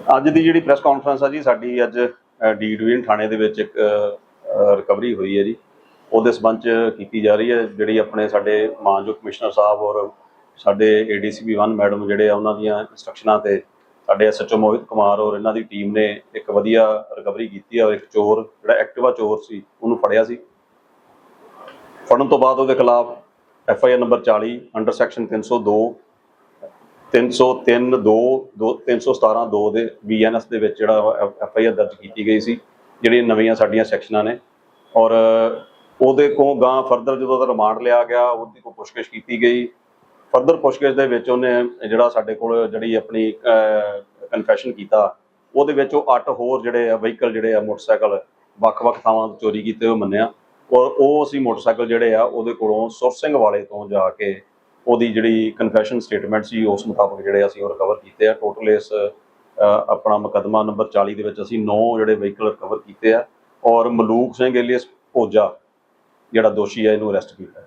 ਅੱਜ ਦੀ ਜਿਹੜੀ press conference ਆ ਜੀ, ਸਾਡੀ ਅੱਜ ਡੀ ਡਿਵੀਜ਼ਨ ਥਾਣੇ ਦੇ ਵਿੱਚ ਇੱਕ ਰਿਕਵਰੀ ਹੋਈ ਹੈ ਜੀ। ਉਹਦੇ ਸਬੰਧ ਚ ਕੀਤੀ ਜਾ ਰਹੀ ਹੈ, ਜਿਹੜੀ ਆਪਣੇ ਸਾਡੇ ਮਾਨਯੋਗ ਕਮਿਸ਼ਨਰ ਸਾਹਿਬ ਔਰ ਸਾਡੇ ਏਡੀਸੀਪੀ 1 ਮੈਡਮ ਜਿਹੜੇ ਆ, ਉਹਨਾਂ ਦੀਆਂ ਇਨਸਟਰਕਸ਼ਨਾਂ ਤੇ ਸਾਡੇ ਐਸਐਚਓ ਮੋਹਿਤ ਕੁਮਾਰ ਔਰ ਇਹਨਾਂ ਦੀ ਟੀਮ ਨੇ ਇੱਕ ਵਧੀਆ ਰਿਕਵਰੀ ਕੀਤੀ ਆ ਇੱਕ ਚੋਰ, ਜਿਹੜਾ ਐਕਟਿਵਾ ਚੋਰ ਸੀ, ਉਹਨੂੰ ਫੜਿਆ ਸੀ। ਫੜਨ ਤੋਂ ਬਾਅਦ ਉਹਦੇ ਖਿਲਾਫ F I R number 40 under section 302 303 2 317 2 ਦੇ ਬੀਐਨਐਸ ਦੇ ਵਿੱਚ ਜਿਹੜਾ ਐਫ ਆਈ ਆਰ ਦਰਜ ਕੀਤੀ ਗਈ ਸੀ, ਜਿਹੜੀਆਂ ਨਵੀਆਂ ਸਾਡੀਆਂ ਸੈਕਸ਼ਨਾਂ ਨੇ। ਔਰ ਉਹਦੇ ਕੋਲ ਗਾਂ ਫਰਦਰ ਜਦੋਂ ਉਹਦਾ ਰਿਮਾਂਡ ਲਿਆ ਗਿਆ, ਉਹਦੀ ਕੋਈ ਪੁੱਛਗਿੱਛ ਕੀਤੀ ਗਈ। ਫਰਦਰ ਪੁੱਛਗਿੱਛ ਦੇ ਵਿੱਚ ਉਹਨੇ ਜਿਹੜਾ ਸਾਡੇ ਕੋਲ ਜਿਹੜੀ ਆਪਣੀ ਕਨਫੈਸ਼ਨ ਕੀਤਾ, ਉਹਦੇ ਵਿੱਚ ਉਹ ਅੱਠ ਹੋਰ ਜਿਹੜੇ ਆ ਵਹੀਕਲ ਜਿਹੜੇ ਆ ਮੋਟਰਸਾਈਕਲ ਵੱਖ-ਵੱਖ ਥਾਵਾਂ ਤੋਂ ਚੋਰੀ ਕੀਤੇ ਹੋਏ ਮੰਨਿਆ। ਔਰ ਉਹ ਅਸੀਂ ਮੋਟਰਸਾਈਕਲ ਜਿਹੜੇ ਆ ਉਹਦੇ ਕੋਲੋਂ ਸੁਰਸਿੰਘ ਵਾਲੇ ਤੋਂ ਜਾ ਕੇ ਉਹਦੀ ਜਿਹੜੀ ਕਨਫੈਸ਼ਨ ਸਟੇਟਮੈਂਟ ਸੀ ਉਸ ਮੁਤਾਬਕ ਜਿਹੜੇ ਅਸੀਂ ਉਹ ਰਿਕਵਰ ਕੀਤੇ ਆ। ਟੋਟਲ ਇਸ ਅ, ਆਪਣਾ ਮੁਕੱਦਮਾ ਨੰਬਰ 40 ਦੇ ਵਿੱਚ ਅਸੀਂ 9 ਜਿਹੜੇ ਵਹੀਕਲ ਰਿਕਵਰ ਕੀਤੇ ਆ। ਔਰ ਮਲੂਕ ਸਿੰਘ ਏਲੀਅਸ ਭੋਜਾ ਜਿਹੜਾ ਦੋਸ਼ੀ ਹੈ ਇਹਨੂੰ ਅਰੈਸਟ ਕੀਤਾ।